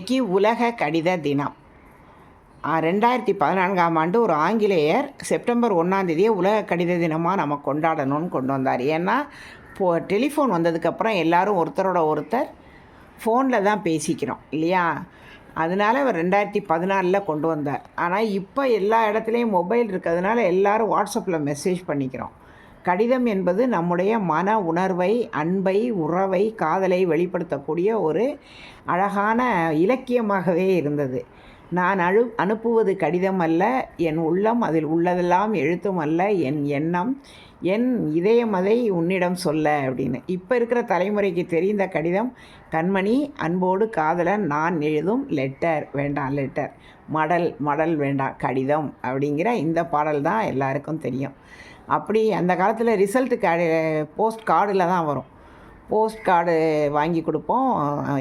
இன்னைக்கு உலக கடித தினம். ரெண்டாயிரத்தி பதினான்காம் ஆண்டு ஒரு ஆங்கிலேயர் செப்டம்பர் ஒன்றாந்தேதியை உலக கடித தினமாக நம்ம கொண்டாடணும்னு கொண்டு வந்தார். ஏன்னா இப்போது டெலிஃபோன் வந்ததுக்கப்புறம் எல்லாரும் ஒருத்தரோட ஒருத்தர் ஃபோனில் தான் பேசிக்கிறோம் இல்லையா? அதனால அவர் ரெண்டாயிரத்தி பதினாலில் கொண்டு வந்தார். ஆனால் இப்போ எல்லா இடத்துலையும் மொபைல் இருக்கிறதுனால எல்லாரும் வாட்ஸ்அப்பில் மெசேஜ் பண்ணிக்கிறோம். கடிதம் என்பது நம்முடைய மன உணர்வை அன்பை உறவை காதலை வெளிப்படுத்தக்கூடிய ஒரு அழகான இலக்கியமாகவே இருந்தது. நான் அழு அனுப்புவது கடிதம் அல்ல என் உள்ளம் அதில் உள்ளதெல்லாம் எழுத்தும் அல்ல என் எண்ணம் என் இதயம் அதை உன்னிடம் சொல்ல அப்படின்னு. இப்போ இருக்கிற தலைமுறைக்கு தெரிந்த கடிதம் கண்மணி அன்போடு காதலன் நான் எழுதும் லெட்டர் வேண்டாம் லெட்டர் மடல் மடல் வேண்டாம் கடிதம் அப்படிங்கிற இந்த பாடல் தான் எல்லாருக்கும் தெரியும். அப்படி அந்த காலத்தில் ரிசல்ட்டு க போஸ்ட் கார்டில் தான் வரும். போஸ்ட் கார்டு வாங்கி கொடுப்போம்.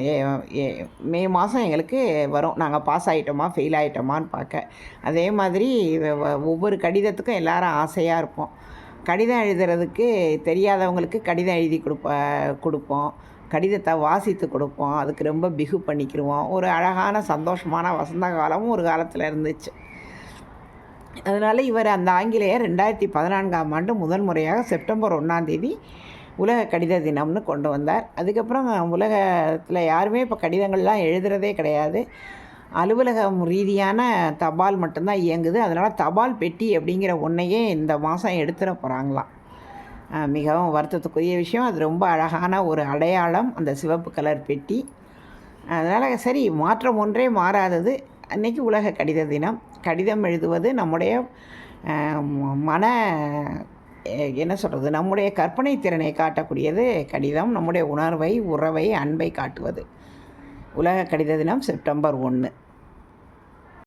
ஏ- மே மாதம் எங்களுக்கு வரும். நாங்கள் பாஸ் ஆகிட்டோமா ஃபெயில் ஆகிட்டோமான்னு பார்க்க. அதே மாதிரி வ- ஒவ்வொரு கடிதத்துக்கும் எல்லாரும் ஆசையாக இருப்போம். கடிதம் எழுதுறதுக்கு தெரியாதவங்களுக்கு கடிதம் எழுதி கொடுப்ப கொடுப்போம். கடிதத்தை வாசித்து கொடுப்போம். அதுக்கு ரொம்ப பிகு பண்ணிக்கிடுவோம் ஒரு அழகான சந்தோஷமான வசந்த காலமும் ஒரு காலத்தில் இருந்துச்சு. அதனால் இவர் அந்த ஆங்கிலேயர் ரெண்டாயிரத்தி பதினான்காம் ஆண்டு முதல் முறையாக செப்டம்பர் ஒன்றாந்தேதி உலக கடித தினம்னு கொண்டு வந்தார். அதுக்கப்புறம் உலகத்தில் யாருமே இப்போ கடிதங்கள்லாம் எழுதுறதே கிடையாது. அலுவலகம் ரீதியான தபால் மட்டும்தான் இயங்குது. அதனால் தபால் பெட்டி அப்படிங்கிற ஒன்றையே இந்த மாதம் எடுத்துட போகிறாங்களாம் மிகவும் வருத்தத்துக்குரிய விஷயம். அது ரொம்ப அழகான ஒரு அடையாளம். அந்த சிவப்பு கலர் பெட்டி. அதனால் சரி மாற்றம் ஒன்றே மாறாதது. அன்னைக்கு உலக கடித தினம். கடிதம் எழுதுவது நம்முடைய மன என்ன சொல்கிறது நம்முடைய கற்பனை திறனை காட்டக்கூடியது கடிதம் நம்முடைய உணர்வை உறவை அன்பை காட்டுவது. உலக கடித தினம் செப்டம்பர் ஒன்று